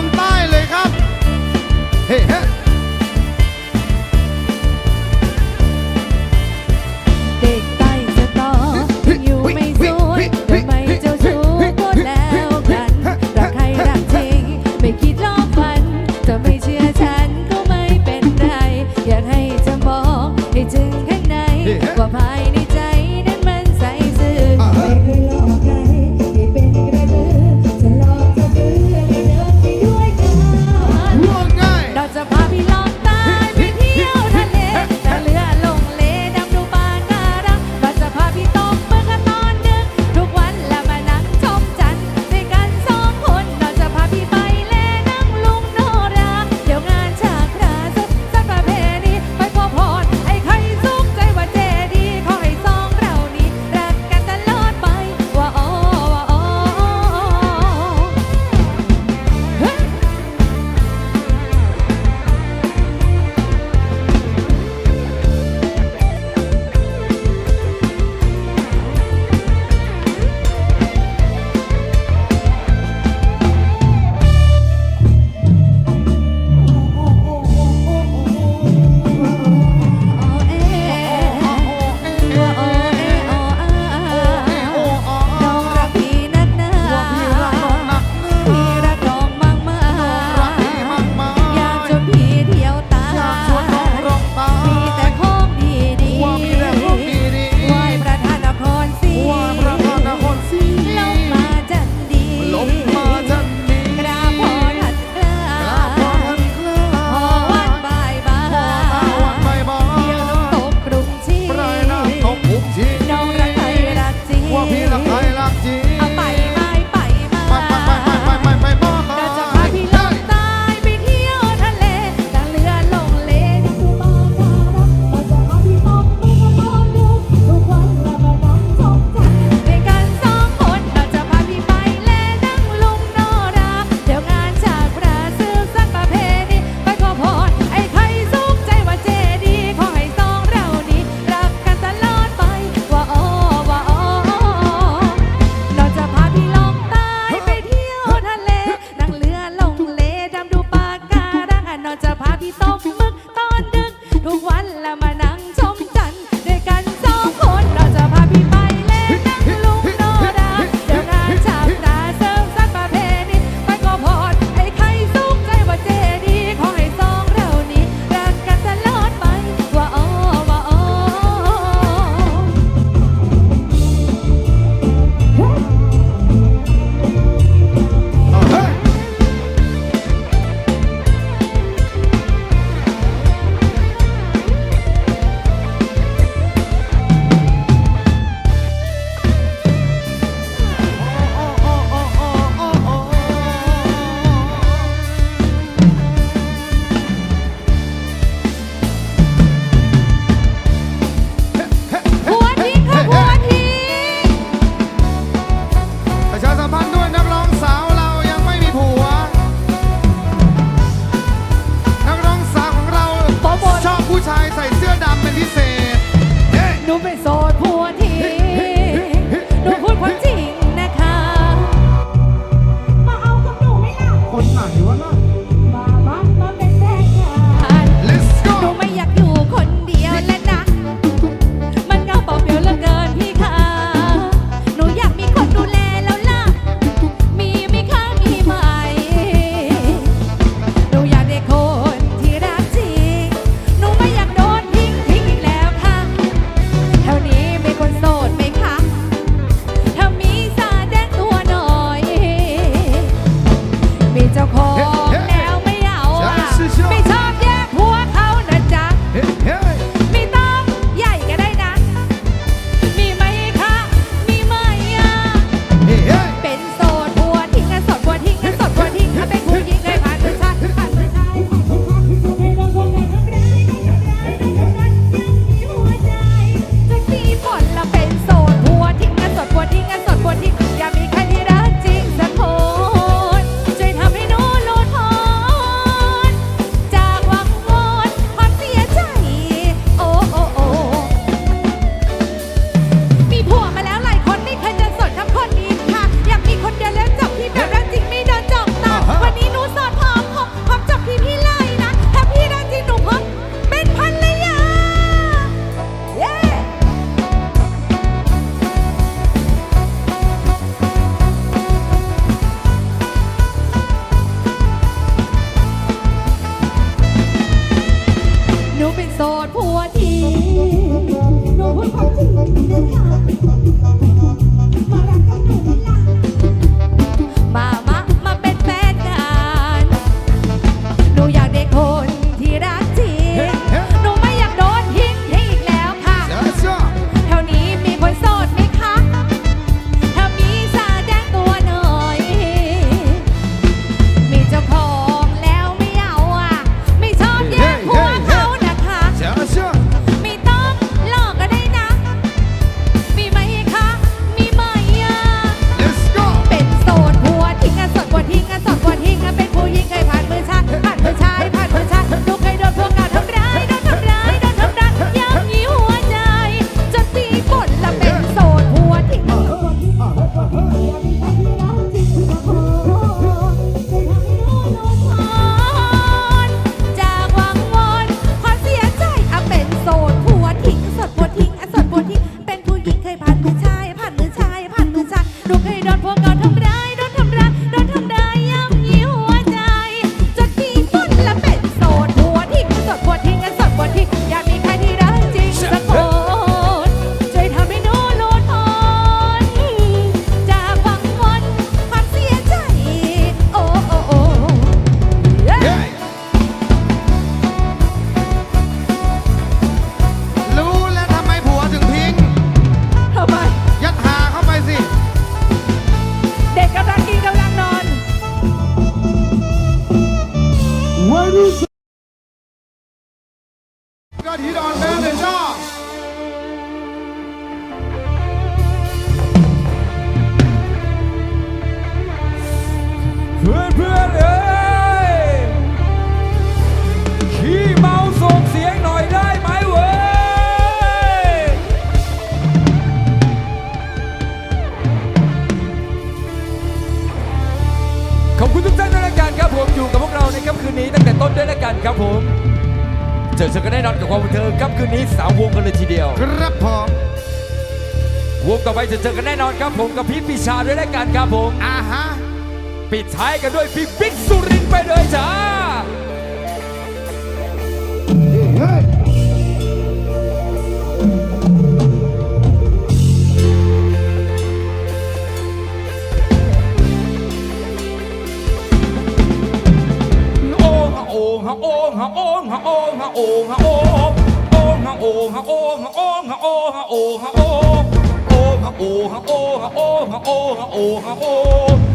compadre. did. เจอกันแน่นอนกับความบันเทิงครับคืนนี้สาววงกันเลยทีเดียว ครับผมวงต่อไปจะเจอกันแน่นอนครับผมกับพี่ปีชาด้วยรายการครับผมอ่าฮะปิดท้ายกันด้วยพี่บิ๊กสุรินไปเลยจ้า ฮะโอโอฮะโอฮะโอฮะโอฮะโอฮะโอฮะโอโอฮะโอฮะโอฮะโอฮะโอฮะโอ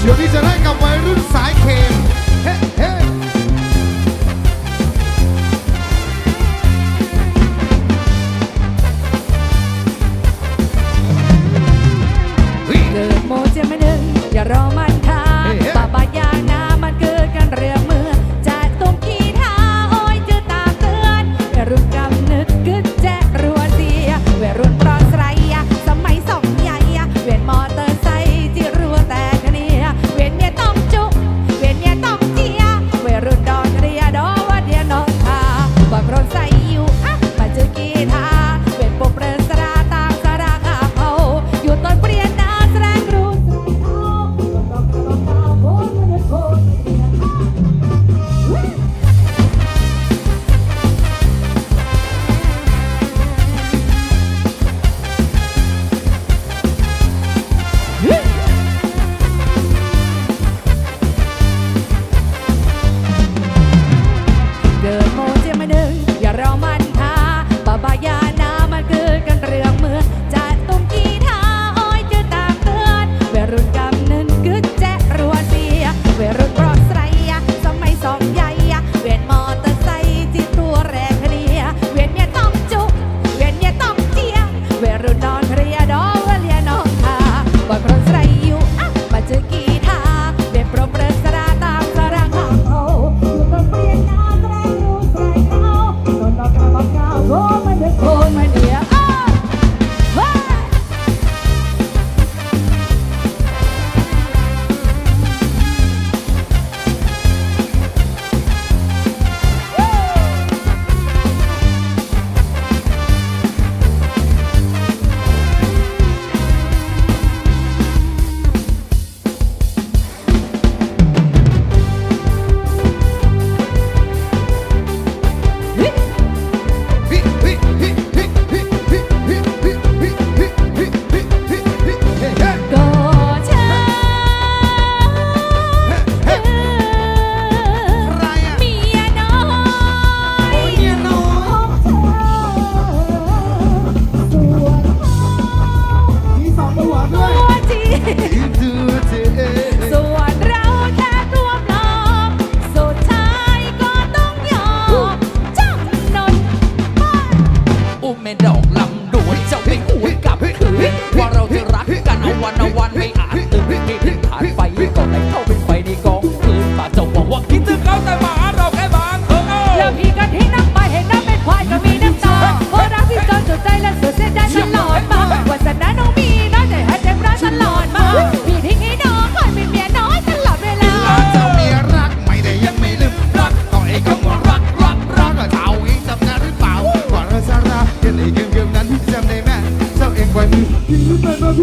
เดี๋ยวนี้จะได้กับวัยรุ่นสายเคม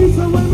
Dice buen